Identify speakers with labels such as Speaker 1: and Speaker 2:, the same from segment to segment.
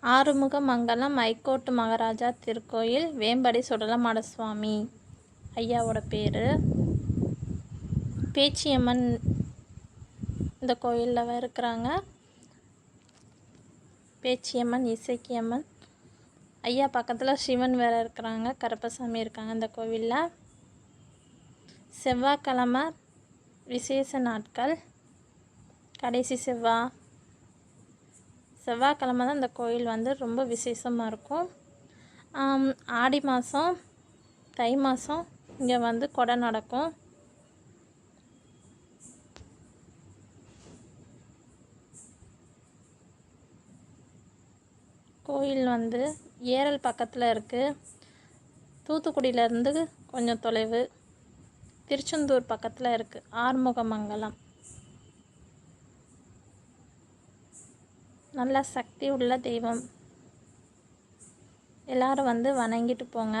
Speaker 1: ஆறுமுக மங்கலம் ஐகோட்டு மகாராஜா திருக்கோயில் வேம்படி சுடலமாட சுவாமி ஐயாவோட பேர். பேச்சியம்மன் இந்த கோயிலில் இருக்கிறாங்க. பேச்சியம்மன் இசைக்கியம்மன். ஐயா பக்கத்தில் சிவன் வேறு இருக்கிறாங்க. கருப்பசாமி இருக்காங்க இந்த கோவிலில். செவ்வாய்க்கிழமை விசேஷ நாட்கள். கடைசி செவ்வாய் செவ்வாய்க்கிழமை தான் இந்த கோயில் வந்து ரொம்ப விசேஷமாக இருக்கும். ஆடி மாதம் தை மாதம் இங்கே வந்து கொடை நடக்கும். கோயில் வந்து ஏரல் பக்கத்தில் இருக்குது தூத்துக்குடியிலேருந்து கொஞ்சம் தொலைவு. திருச்செந்தூர் பக்கத்தில் இருக்குது ஆறுமுகமங்கலம். நல்ல சக்தி உள்ள தெய்வம். எல்லாரும் வந்து வணங்கிட்டு போங்க.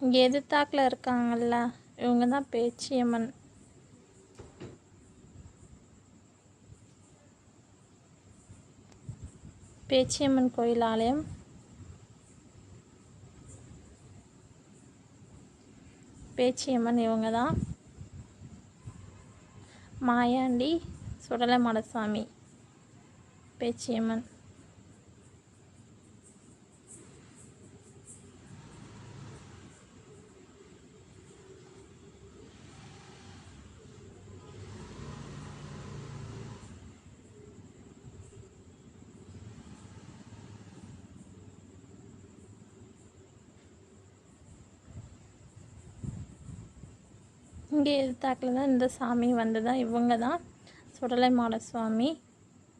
Speaker 1: இங்கே எதிர்த்தாக்கில் இருக்காங்கல்ல? இவங்க தான் பேச்சியம்மன். பேச்சியம்மன் கோயில் ஆலயம் பேச்சியம்மன் இவங்க தான். மாயாண்டி சுடலை மடசாமி பேச்சியம்மன். இங்கே எதிர்த்தாக்கில் தான் இந்த சாமி வந்து தான் இவங்க தான் சுடலை மாடசுவாமி.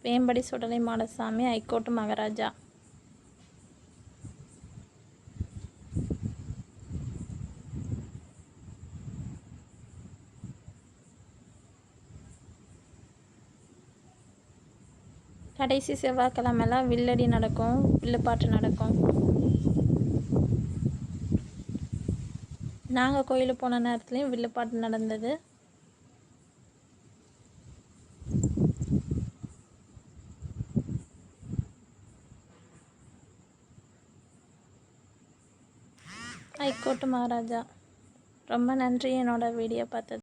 Speaker 1: வேம்படி சுடலை மாட சாமி ஐகோட்டு மகாராஜா. கடைசி செவ்வாய்க்கிழமெல்லாம் வில்லடி நடக்கும் வில்லுப்பாட்டு நடக்கும். நாங்கள் கோயிலுக்கு போன நேரத்துலையும் வில்லுப்பாட்டு நடந்தது. ஹைகோர்ட்டு மகாராஜா ரொம்ப நன்றி. என்னோடய வீடியோ பார்த்தது